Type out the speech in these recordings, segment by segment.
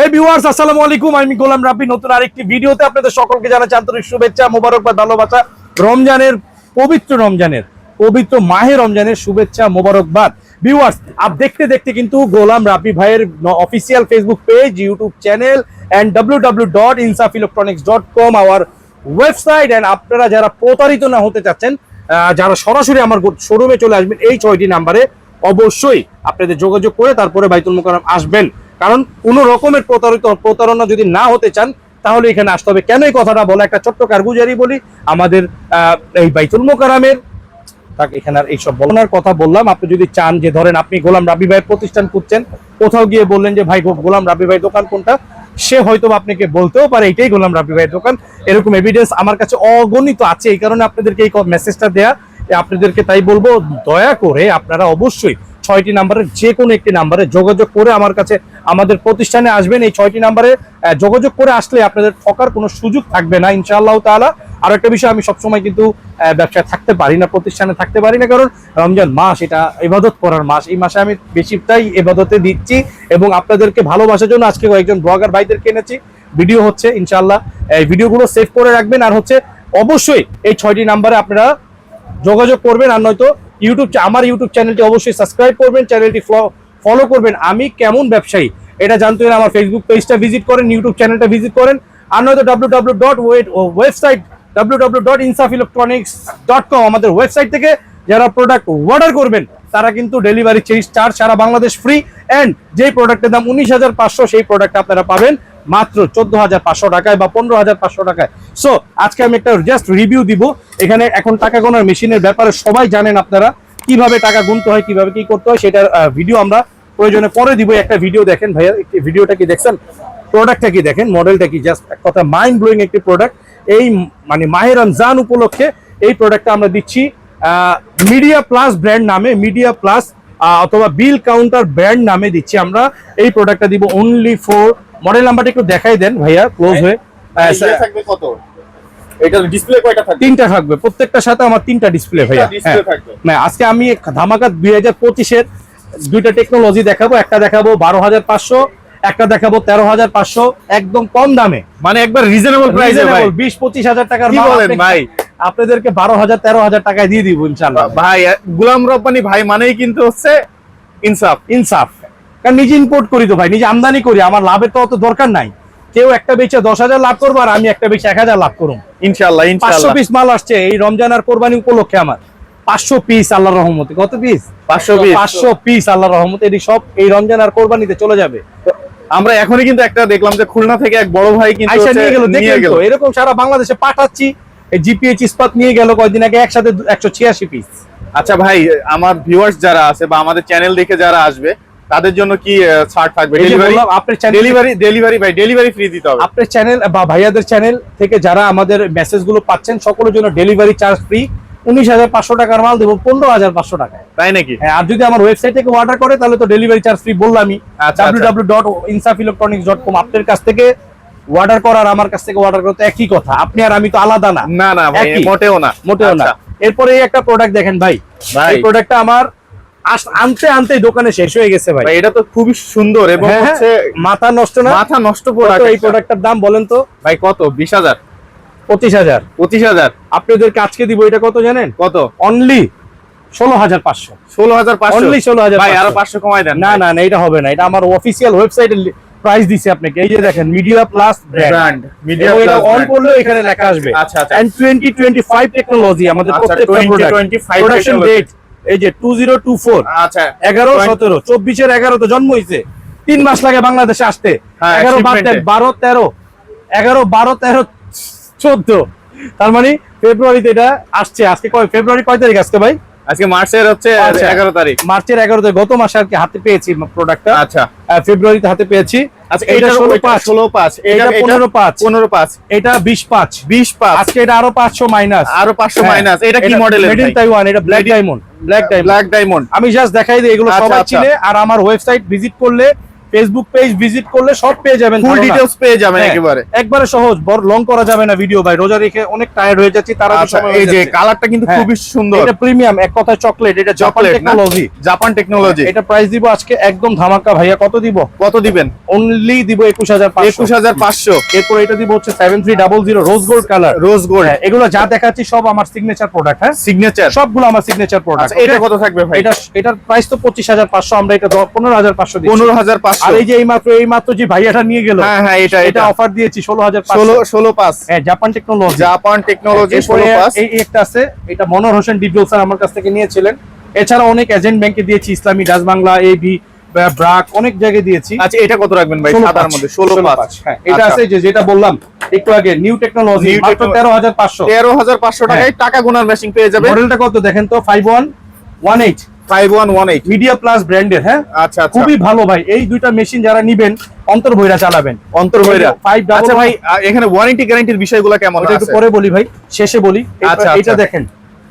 এই ভিউয়ার্স আসসালামু আলাইকুম। আমি গোলাম রাব্বি। নতুন আরেকটি ভিডিওতে আপনাদের সকলকে জানাচ্ছি আন্তরিক শুভেচ্ছা মোবারকবাদ ভালোবাসা রমজানের পবিত্র রমজানের, পবিত্র মাহে রমজানের শুভেচ্ছা, মোবারকবাদ। ভিউয়ার্স আপ দেখতে দেখতে কিন্তু গোলাম রাব্বি ভাইয়ের official Facebook page YouTube channel and W W dot Insaf electronics dot com our website and আপনারা যারা প্রতারিত না হতে চাচ্ছেন যারা সরাসরি আমার শোরুমে চলে আসবেন, এই ছয়টি নাম্বারে অবশ্যই আপনাদের যোগাযোগ করে তারপরে বাইতুল মোকাররম আসবেন। কারণ কোন রকমের প্রতারিত প্রতারণা যদি না হতে চান, তাহলে এখানে আসতে হবে। কেন এই কথাটা বলা? একটা ছোট্ট কারগুজারি বলি। আমাদের এই বাইতুল মোকারামের তাকে, এখানে আর এইসব বলার কথা বললাম। আপনি যদি চান যে ধরেন আপনি গোলাম রাবি ভাইয়ের প্রতিষ্ঠান খুঁজছেন, কোথাও গিয়ে বললেন যে, ভাই গোলাম রাবি ভাই দোকান কোনটা? সে হয়তো আপনাকে বলতেও পারে, এটাই গোলাম রাবি ভাইয়ের দোকান। এরকম এভিডেন্স আমার কাছে অগণিত আছে। এই কারণে আপনাদেরকে এই মেসেজটা দেয়া। আপনাদেরকে তাই বলব, দয়া করে আপনারা অবশ্যই ছয়টি নাম্বারের যে কোনো একটি নাম্বারে যোগাযোগ করে আমার কাছে আমাদের প্রতিষ্ঠানে আসবেন। এই ছয়টি নাম্বারে যোগাযোগ করে আসলে আপনাদের ঠকার কোনো সুযোগ থাকবে না, ইনশাআল্লাহ তাআলা। আর একটা বিষয়, আমি সবসময় কিন্তু ব্যবসায় থাকতে পারি না, প্রতিষ্ঠানে থাকতে পারি না, কারণ রমজান মাস, এটা ইবাদত করার মাস। এই মাসে আমি বেশিটাই ইবাদতে দিচ্ছি এবং আপনাদেরকে ভালোবাসার জন্য আজকে কয়েকজন ব্লগার ভাইদেরকে এনেছি। ভিডিও হচ্ছে, ইনশাআল্লাহ, এই ভিডিওগুলো সেভ করে রাখবেন। আর হচ্ছে, অবশ্যই এই ছয়টি নাম্বারে আপনারা যোগাযোগ করবেন, আর নয়তো ইউটিউব আমার ইউটিউব চ্যানেলটি অবশ্যই সাবস্ক্রাইব করবেন, চ্যানেলটি ফলো করবেন। আমি কেমন ব্যবসায়ী? এটা জানতে হলে আমার ফেসবুক পেজটা ভিজিট করেন ইউটিউব চ্যানেলটা ভিজিট করেন। আর নয়তো W W dot website W W dot Insaf electronics dot com আমাদের ওয়েবসাইট থেকে যারা প্রোডাক্ট অর্ডার করবেন, তারা কিন্তু ডেলিভারি চার্জ সারা বাংলাদেশ ফ্রি অ্যান্ড যেই প্রোডাক্টের দাম উনিশ হাজার পাঁচশো, সেই প্রোডাক্ট আপনারা পাবেন। মাত্র চোদ্দ হাজার পাঁচশো টাকায় বা পনেরো হাজার পাঁচশো টাকায়। সো আজকে আমি একটা জাস্ট রিভিউ দিব। এখানে এখন টাকা গোনার মেশিনের ব্যাপারে সবাই জানেন আপনারা, কীভাবে টাকা গুনতে হয়, কীভাবে কি করতে হয়, সেটার ভিডিও আমরা প্রয়োজনে পরে দিব। একটা ভিডিও দেখেন ভাইয়া, একটি ভিডিওটা কি দেখছেন? প্রোডাক্টটা কি দেখেন? মডেলটা কি? জাস্ট এক কথা মাইন্ড ব্লোয়িং একটি প্রোডাক্ট এই মানে মাহের রমজান উপলক্ষে এই প্রোডাক্টটা আমরা দিচ্ছি মিডিয়া প্লাস ব্র্যান্ড নামে মিডিয়া প্লাস অথবা বিল কাউন্টার ব্র্যান্ড নামে দিচ্ছি আমরা। এই প্রোডাক্টটা দিব অনলি ফর মডেল নাম্বারটা একটু দেখাই দেন ভাইয়া ক্লোজ হয়ে। আহ, ইয়ে থাকবে কত? এটা ডিসপ্লে কয়টা থাকবে? তিনটা থাকবে। প্রত্যেকটার সাথে আমার তিনটা ডিসপ্লে ভাইয়া। ডিসপ্লে হ্যাঁ। থাকবে। না আজকে আমি ধামাকা দুই হাজার পঁচিশের দুইটা টেকনোলজি দেখাবো। একটা দেখাবো বারো হাজার পাঁচশো একটা দেখাবো তেরো হাজার পাঁচশো। একদম কম দামে। মানে একবার রিজনেবল প্রাইসে বিশ পঁচিশ হাজার টাকার কি বলেন ভাই? আপনাদেরকে বারো হাজার তেরো হাজার টাকায় দিয়ে দিব ইনশাল্লাহ ভাই গুলাম রব্বানি ভাই মানেই কিন্তু হচ্ছে ইনসাফ। ইনসাফ। কারণ নিজে ইম্পোর্ট করি তো ভাই নিজে আমদানি করি আমার লাভের তো অত দরকার নাই। কেউ একটা বেচে দশ হাজার লাভ করব আর আমি একটা বেচে এক হাজার লাভ করুন ইনশাআল্লাহ পাঁচশো পিস মাল আসছে এই রমজান আর কোরবানি উপলক্ষে আমার। পাঁচশো পিস আল্লাহ রহমতে কত পিস 500 piece। পাঁচশো পিস আল্লাহ রহমতে এটি সব এই রমজান আর কোরবানিতে চলে যাবে। আমরা এখনই কিন্তু একটা দেখলাম যে খুলনা থেকে এক বড় ভাই কিন্তু আইসা নিয়ে গেল দেখলেন গেল। এরকম সারা বাংলাদেশে পাঠাচ্ছি এই জিপিএইচ ইস্পাত নিয়ে গেল কয়েকদিন আগে একসাথে একশো ছিয়াশি পিস আচ্ছা ভাই আমার ভিউয়ার্স যারা আছে বা আমাদের চ্যানেল দেখে যারা আসবে তাদের জন্য কি ছাড় থাকবে? ডেলিভারি আপনার চ্যানেল ডেলিভারি ডেলিভারি ভাই ডেলিভারি ফ্রি দিতে হবে। আপনার চ্যানেল বা ভাইয়াদের চ্যানেল থেকে যারা আমাদের মেসেজগুলো পাচ্ছেন সকলের জন্য ডেলিভারি চার্জ ফ্রি উনিশ হাজার পাঁচশো টাকার মাল দেবো পনেরো হাজার পাঁচশো টাকায়। তাই নাকি? হ্যাঁ, আর যদি আমার ওয়েবসাইট থেকে অর্ডার করে তাহলে তো ডেলিভারি চার্জ ফ্রি বললামই। W W dot Insaf electronics dot com আপনার কাছ থেকে অর্ডার করার আমার কাছ থেকে অর্ডার করতে একই কথা। আপনি আর আমি তো আলাদা না। না না মোটেও না। মোটেও না। আচ্ছা। এরপরে একটা প্রোডাক্ট দেখেন ভাই। ভাই। এই প্রোডাক্টটা আমার আনতে আনতে দোকানে শেষ হয়ে গেছে ভাই। এটা তো খুবই সুন্দর এবং হ্যাঁ, হচ্ছে মাথা নষ্ট না? মাথা নষ্ট প্রোডাক্ট এই প্রোডাক্টটার দাম বলেন তো? ভাই কত? বিশ হাজার। পঁচিশ হাজার। পঁচিশ হাজার। আপনাদেরকে আজকে দিব এটা কত জানেন? কত? অনলি ষোলো হাজার পাঁচশো। ষোলো হাজার পাঁচশো? অনলি ষোলো হাজার ভাই আরও পাঁচশো। কমাই দেন। না না না এটা হবে না। এটা আমার অফিসিয়াল ওয়েবসাইটে প্রাইস দিছে আপনাকে। এই যে দেখেন মিডিয়া প্লাস ব্র্যান্ড মিডিয়া এটা অন করলে এখানে লেখা আসবে। আচ্ছা, আচ্ছা। এন্ড 2025 টেকনোলজি আমাদের আচ্ছা, প্রত্যেকটা 20, প্রোডাক্ট 25 প্রোডাকশন ডেট এই যে 2024 আচ্ছা। 11 20 17 24 এর 11 তো জন্ম হয়েছে তিন মাস লাগে বাংলাদেশে আসতে। হ্যাঁ, 11 বাদ দেন shipment-এ। 12 13 11 12 13 14 তার মানে ফেব্রুয়ারিতে এটা আসছে। আজকে কয় ফেব্রুয়ারি কয় তারিখ আজকে ভাই? আজকে মার্চের হচ্ছে আচ্ছা। এগারো তারিখ। মার্চের 11 তে গত মাসে আর কি হাতে পেয়েছি প্রোডাক্টটা আচ্ছা। ফেব্রুয়ারিতে হাতে পেয়েছি। আচ্ছা এটা এটা 16 পাঁচ। ষোলো পাঁচ। এটা 15 পাঁচ। পনেরো পাঁচ। এটা 20 পাঁচ। বিশ পাঁচ। আজকে এটা আরও 500 মাইনাস। আরও পাঁচশো মাইনাস। এটা কি মডেল মেড ইন তাইওয়ান এটা ব্ল্যাক ডায়মন্ড ব্ল্যাক ডায়মন্ড আমি জাস্ট দেখাই দিই এগুলো আচ্ছা, সবাই আচ্ছা। চিনে। আর আমার ওয়েবসাইট ভিজিট করলে ফেসবুক পেজ ভিজিট করলে সব পেয়ে যাবেন ফুল। ডিটেলস পেয়ে যাবেন হ্যাঁ, একেবারে। একবারে সহজ বড় লং করা যাবে না ভিডিও ভাই। রোজা রেখে অনেক টায়ার্ড হয়ে যাচ্ছি তারা আচ্ছা এই যে কালারটা কিন্তু হ্যাঁ। খুবই সুন্দর। এটা প্রিমিয়াম এক কথায় চকলেট এটা জাপান টেকনোলজি জাপান টেকনোলজি এটা প্রাইস দিব আজকে একদম ধামাকা ভাইয়া। কত দিব? কত দিবেন? অনলি দিব একুশ হাজার একুশ হাজার পাঁচশো। এরপর এটা দিব হচ্ছে seven three double zero rose gold colour rose gold এগুলো যা দেখাচ্ছি সব আমার সিগনেচার প্রোডাক্ট হ্যাঁ? সিগনেচার সবগুলো আমার সিগনেচার প্রোডাক্ট আচ্ছা এটা কত থাকবে ভাই? এটা এটার প্রাইস তো পঁচিশ হাজার পাঁচশো আমরা এটা পনেরো হাজার পাঁচশো পনেরো হাজার পাঁচশো আর এই যে এই মাত্র এই মাত্র যে ভাইয়াটা নিয়ে গেল হ্যাঁ হ্যাঁ এটা এটা অফার দিয়েছি ষোলো হাজার ষোলো ষোলো পাঁচ। হ্যাঁ জাপান টেকনোলজি জাপান টেকনোলজি ষোলো পাঁচ। এই এই একটা আছে এটা মনোহর হোসেন ডিপজল স্যার আমার কাছ থেকে নিয়েছিলেন। এছাড়া অনেক এজেন্ট ব্যাংকে দিয়েছি ইসলামী ডাচ বাংলা এবি ব্রাক অনেক জায়গায় দিয়েছি। আচ্ছা এটা কত রাখবেন ভাই? 16 সাদার মধ্যে ষোলো 16 পাঁচ। হ্যাঁ এটা আচ্ছা। আছে যে যেটা বললাম একটু আগে নিউ টেকনোলজি মাত্র তেরো হাজার পাঁচশো। তেরো হাজার পাঁচশো টাকায় টাকা গোনার মেশিন পেয়ে যাবে মডেলটা কত দেখেন তো? Five one one eight five one one eight media plus ব্র্যান্ডের হ্যাঁ? আচ্ছা আচ্ছা। খুবই ভালো ভাই। এই দুইটা মেশিন যারা নিবেন অন্তর ভৈরা চালাবেন অন্তর ভৈরা ফাইভ আচ্ছা ভাই এখানে ওয়ারেন্টি গ্যারান্টির বিষয়গুলো কেমন আছে একটু পরে বলি ভাই শেষে বলি। আচ্ছা, এটা আচ্ছা। দেখেন।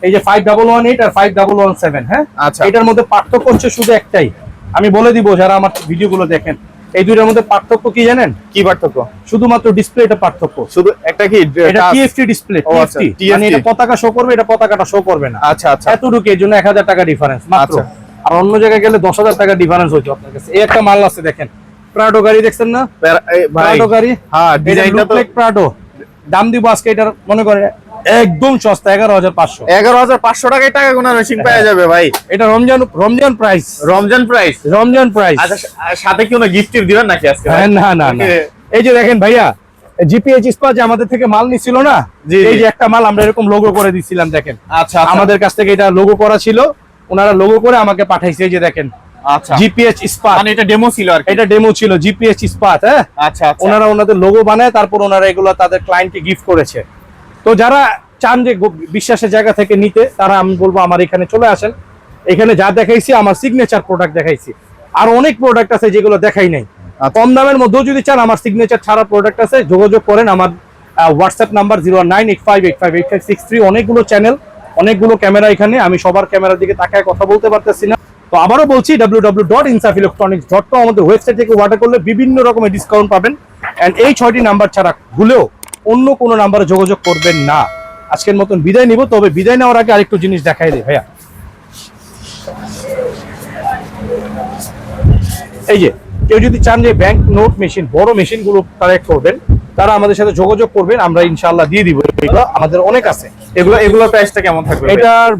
এই যে ফাইভ ডাবল ওয়ান এইট আর ফাইভ ডাবল ওয়ান সেভেন হ্যাঁ? আচ্ছা। এটার মধ্যে পার্থক্য হচ্ছে শুধু একটাই। আমি বলে দিব যারা আমার ভিডিওগুলো দেখেন। এই দুইটার মধ্যে পার্থক্য কি জানেন? কি পার্থক্য? শুধুমাত্র ডিসপ্লেটা পার্থক্য। শুধু একটা কি এটা টিএফটি ডিসপ্লে টিএফটি মানে এটা পতাকা শো করবে এটা পতাকাটা শো করবে না। আচ্ছা আচ্ছা। এতটুকু এর জন্য এক হাজার টাকা ডিফারেন্স মাত্র। আচ্ছা। আর অন্য জায়গায় গেলে দশ হাজার টাকা ডিফারেন্স হইতো আপনার কাছে। এই একটা মাল আছে দেখেন। প্রাডো গাড়ি দেখছেন না? প্রাডো গাড়ি। হ্যাঁ ডিজাইনটা তো প্রাডো দাম দিব আজকে এটার মনে করে একদম সস্তা এগারো হাজার পাঁচশো। এগারো হাজার পাঁচশো টাকায় টাকা গোনার মেশিন পাওয়া যাবে ভাই। এটা Ramzan Ramzan price Ramzan price Ramzan price আচ্ছা সাথে কি গিফট দিবেন নাকি আজকে? হ্যাঁ না না না। এই যে দেখেন ভাইয়া জিপিএইচ ইস্পাত যে আমাদের থেকে মাল নিছিল না এই যে একটা মাল আমরা এরকম লোগো করে দিছিলাম দেখেন। আচ্ছা আচ্ছা। আমাদের কাছ থেকে এটা লোগো করা ছিল ওনারা লোগো করে আমাকে পাঠাইছে এই যে দেখেন। আচ্ছা। জিপিএইচ ইস্পাত মানে এটা ডেমো ছিল আর এটা ডেমো ছিল জিপিএইচ ইস্পাত হ্যাঁ? আচ্ছা আচ্ছা। ওনারা ওনাদের লোগো বানায় তারপর ওনারা এগুলো তাদের ক্লায়েন্টকে গিফট করেছে। তো যারা চান যে বিশ্বাসের জায়গা থেকে নিতে তারা আমি বলব আমার এখানে চলে আসেন। এখানে যা দেখাইছি আমার সিগনেচার প্রোডাক্ট দেখাইছি। আর অনেক প্রোডাক্ট আছে যেগুলো দেখাই নাই। আচ্ছা। কম দামের মধ্যেও যদি চান আমার সিগনেচার ছাড়া প্রোডাক্ট আছে যোগাযোগ করেন আমার WhatsApp number zero nine eight five eight five eight five six three অনেকগুলো চ্যানেল অনেকগুলো ক্যামেরা এখানে আমি সবার ক্যামেরার দিকে তাকায় কথা বলতে পারতেছি না। তো আবারও বলছি W W dot Insaf electronics dot com আমাদের ওয়েবসাইট থেকে অর্ডার করলে বিভিন্ন রকমের ডিসকাউন্ট পাবেন। অ্যান্ড এই ছয়টি নাম্বার ছাড়া ভুলেও অন্য কোনো নাম্বারে যোগাযোগ করবেন না। আজকের মতন বিদায় নিব তবে বিদায় নেওয়ার আগে আরেকটু জিনিস দেখাই দিই ভাইয়া। এই যে কেউ যদি চান যে ব্যাংক নোট মেশিন বড় মেশিনগুলো কালেক্ট করবেন তারা আমাদের সাথে যোগাযোগ করবেন আমরা ইনশাআল্লাহ দিয়ে দিব। এগুলো আমাদের অনেক আছে। এগুলো এগুলোর প্রাইসটা কেমন থাকবে? এটার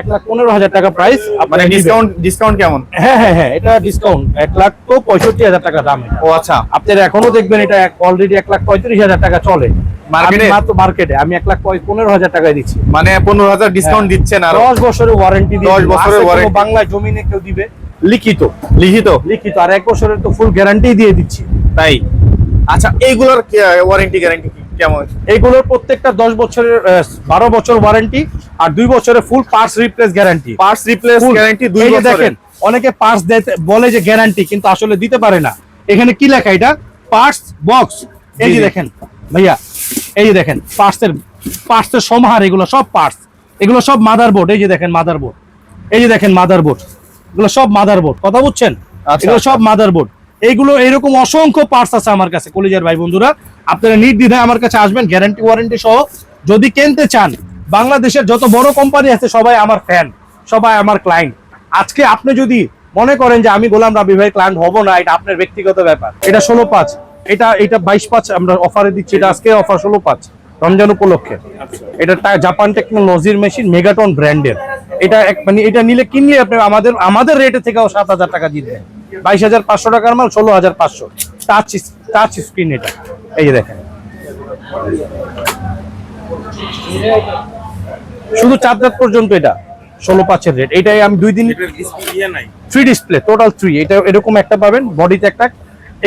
এক লাখ পনেরো হাজার টাকা প্রাইস মানে ডিসকাউন্ট ডিসকাউন্ট কেমন? হ্যাঁ হ্যাঁ হ্যাঁ এটা ডিসকাউন্ট এক লাখ তো পঁয়ষট্টি হাজার টাকা দাম। ও আচ্ছা। আপনারা এখনও দেখবেন এটা অলরেডি এক লাখ পঁয়ত্রিশ হাজার টাকা চলে। মার্কেটে আমি এক লাখ পনেরো হাজার টাকায় দিচ্ছি। মানে পনেরো হাজার ডিসকাউন্ট হ্যাঁ। দিচ্ছেন আর। দশ বছরের ওয়ারেন্টি 10 বছরের warranty। বাংলা জমিনে কেউ দিবে? লিখিত। লিখিত? লিখিত। আর এক বছরের তো ফুল গ্যারান্টি দিয়ে দিচ্ছি। তাই? আচ্ছা এইগুলোর ওয়ারেন্টি গ্যারান্টি কেমন? এইগুলোর প্রত্যেকটা দশ বছরের বারো বছর ওয়ারেন্টি আর দুই বছরের full parts replace guarantee parts replace guarantee দুই দেখেন অনেকে পার্টস বলে যে গ্যারান্টি কিন্তু আসলে দিতে পারে না। এখানে কি লেখা এটা? পার্টস বক্স এই যে দেখেন ভাইয়া এই যে দেখেন পার্টসের পার্টসের সমাহার এগুলো সব পার্টস এগুলো সব মাদার বোর্ড এই যে দেখেন মাদার বোর্ড এই যে দেখেন মাদার বোর্ড এগুলো সব মাদার বোর্ড কথা বুঝছেন? আচ্ছা, এগুলো আচ্ছা। সব মাদারবোর্ড এইগুলো এরকম অসংখ্য পার্টস আছে আমার কাছে কলিজার ভাই বন্ধুরা। আপনারা নির্দ্বিধায় আমার কাছে আসবেন গ্যারান্টি ওয়ারেন্টি সহ। যদি কিনতে চান বাংলাদেশের যত বড় কোম্পানি আছে সবাই আমার ফ্যান সবাই আমার ক্লায়েন্ট আজকে আপনি যদি মনে করেন যে আমি গোলাম রাবি ভাই ক্লায়েন্ট হব না এটা আপনার ব্যক্তিগত ব্যাপার। এটা ষোলো পাঁচ। এটা এটা বাইশ পাঁচ আমরা অফারে দিচ্ছি এটা আজকে অফার ষোলো পাঁচ রমজান উপলক্ষে। এটা জাপান টেকনোলজির মেশিন মেগাটন ব্র্যান্ডের এটা এক মানে এটা নিলে কিনলে আপনি আমাদের আমাদের রেটে থেকেও সাত হাজার টাকা দিয়ে দিতে বাইশ হাজার পাঁচশো টাকার মাল ষোলো হাজার পাঁচশো। টাচ টাচ স্ক্রিন এটা। এই যে দেখেন। শুধু চার দাঁত পর্যন্ত এটা ষোলো পাঁচের রেট এটাই আমি দুই দিন থ্রি ডিসপ্লে টোটাল থ্রি এটা এরকম একটা পাবেন বডিতে একটা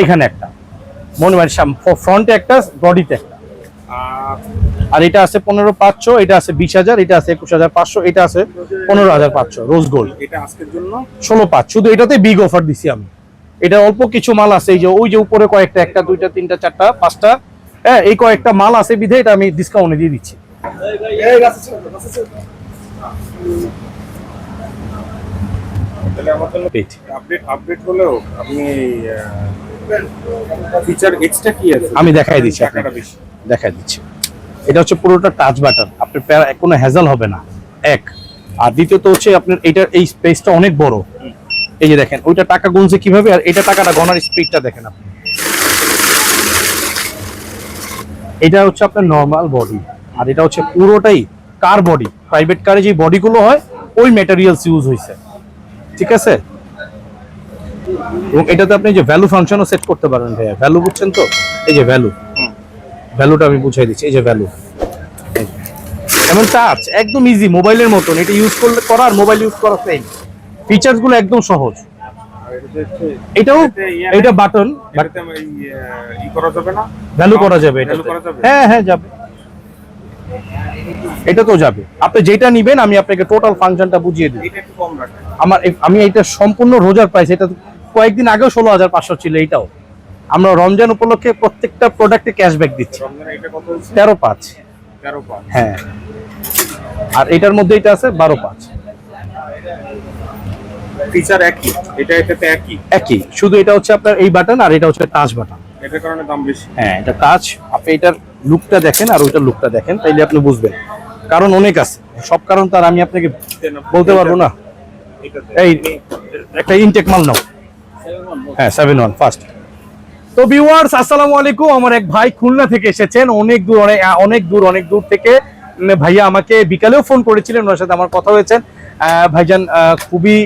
এখানে একটা। মনে মানে ফ্রন্টে একটা বডিতে একটা। আর এটা আছে পনেরো পাঁচশো এটা আছে বিশ হাজার এটা আছে একুশ হাজার পাঁচশো এটা আছে পনেরো হাজার পাঁচশো রোজ গোল্ড এটা আজকের জন্য? ষোলো পাঁচ শুধু এটাতে বিগ অফার দিছি আমি। এটা অল্প কিছু মাল আছে এই যে ওই যে উপরে কয়েকটা একটা দুইটা তিনটা চারটা পাঁচটা হ্যাঁ এই কয়েকটা মাল আছে বিধে এটা আমি ডিসকাউন্টে দিয়ে দিচ্ছি। আপডেট আপডেট হলেও আপনি ফিচার এক্সট্রা কি আছে। আমি দেখাই দিচ্ছি আপনাকে। দেখাই দিচ্ছি। এটা হচ্ছে পুরোটা টাচ বাটন আপনার প্যারা- কোনো হ্যাজাল হবে না। এক। আর দ্বিতীয়ত হচ্ছে আপনার এটার এই স্পেসটা অনেক বড়। এই যে দেখেন ওইটা টাকা গুনছে কীভাবে আর এটা টাকাটা গনার স্পিডটা দেখেন আপনি। এটা হচ্ছে আপনার নর্মাল বডি আর এটা হচ্ছে পুরোটাই কার বডি প্রাইভেট কারে যে বডিগুলো হয় ওই ম্যাটেরিয়ালস ইউজ হয়েছে ঠিক আছে? এবং এটাতে আপনি যে ভ্যালু ফাংশনও সেট করতে পারবেন ভাইয়া। ভ্যালু বুঝছেন তো? এই যে ভ্যালু ভ্যালুটা আমি বুঝাই দিচ্ছি এই যে ভ্যালু এমন টাচ একদম ইজি মোবাইলের মতন। এটা ইউজ করলে করার মোবাইল ইউজ করা সেম ফিচার্সগুলো একদম সহজ। এটাও এটা বাটন ভ্যালু করা যাবে এটা? হ্যাঁ হ্যাঁ যাবে। এটা তো যাবে। আপনি যেটা নিবেন আমি আপনাকে টোটাল ফাংশনটা বুঝিয়ে দিই এটা একটু কম রাখেন। আমার আমি এটা সম্পূর্ণ রোজার প্রাইস এটা কয়েকদিন আগেও ষোলো হাজার পাঁচশো ছিল এইটাও। আমরা রমজান উপলক্ষে প্রত্যেকটা প্রোডাক্টে ক্যাশব্যাক দিচ্ছি। তেরো পাঁচ। হ্যাঁ। আর এটার মধ্যে এটা আছে বারো পাঁচ। ফিচার একই? এটা এটাতে একই? একই। শুধু এটা হচ্ছে আপনার এই বাটন আর এটা হচ্ছে টাচ বাটন এটার কারণে দাম বেশি। হ্যাঁ এটা টাচ আপনি এটার লুকটা দেখেন আর ওইটার লুকটা দেখেন তাইলে আপনি বুঝবেন। কারণ অনেক আছে। সব কারণ আমি আপনাকে বলতে পারব না। এই একটা ইনটেক মাল নাও। হ্যাঁ সেভেন ওয়ান ফার্স্ট তো ভিউয়ার্স আসসালামু আলাইকুম। আমার এক ভাই খুলনা থেকে এসেছেন। অনেক দূর অনেক দূর অনেক দূর থেকে ভাইয়া আমাকে বিকালেও ফোন করেছিলেন ওনার সাথে আমার কথা হয়েছেন আহ, ভাইজান খুবই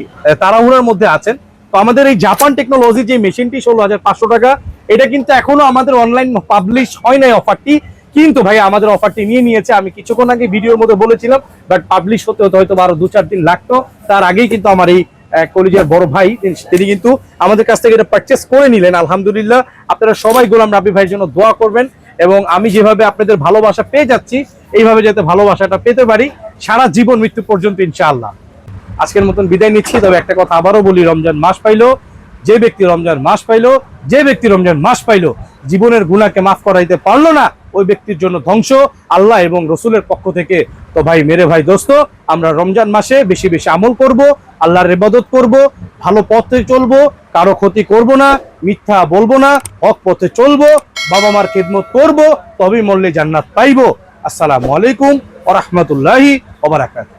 তাড়াহুড়ার মধ্যে আছেন। তো আমাদের এই জাপান টেকনোলজি যে মেশিনটি ষোলো হাজার পাঁচশো টাকা এটা কিন্তু এখনও আমাদের অনলাইন পাবলিশ হয় নাই অফারটি কিন্তু ভাই আমাদের অফারটি নিয়ে নিয়েছে। আমি কিছুক্ষণ আগে ভিডিওর মধ্যে বলেছিলাম বাট পাবলিশ হতে হতে হয়তো আরও দু চার দিন লাগতো। তার আগেই কিন্তু আমার এই কলেজের বড় ভাই, তিনি- কিন্তু আমাদের কাছ থেকে এটা পারচেস করে নিলেন। আলহামদুলিল্লাহ, আপনারা সবাই গোলাম রাবি ভাইয়ের জন্য দোয়া করবেন এবং আমি যেভাবে আপনাদের ভালোবাসা পেয়ে যাচ্ছি, এইভাবে যাতে ভালোবাসাটা পেতে পারি, সারা জীবন মৃত্যু পর্যন্ত ইনশাআল্লাহ। আজকের মতন বিদায় নিচ্ছি, তবে একটা কথা আবারও বলি, রমজান মাস পাইলো, যে ব্যক্তি রমজান মাস পাইলো, যে ব্যক্তি রমজান মাস পাইলো জীবনের গুণাকে মাফ করাইতে পারল না, ওই ব্যক্তির জন্য ধ্বংস। আল্লাহ এবং রসুলের পক্ষ থেকে, তো ভাই, মেরে ভাই, দোস্ত, আমরা রমজান মাসে বেশি বেশি আমল করব, আল্লাহর ইবাদত করব, ভালো পথে চলবো, কারও ক্ষতি করব না, মিথ্যা বলব না, হক পথে চলবো, বাবা মার খেদমত করব, তবেই মরলে জান্নাত পাইবো। আসসালামু আলাইকুম ওয়া রাহমাতুল্লাহি ওয়া বারাকাতুহু।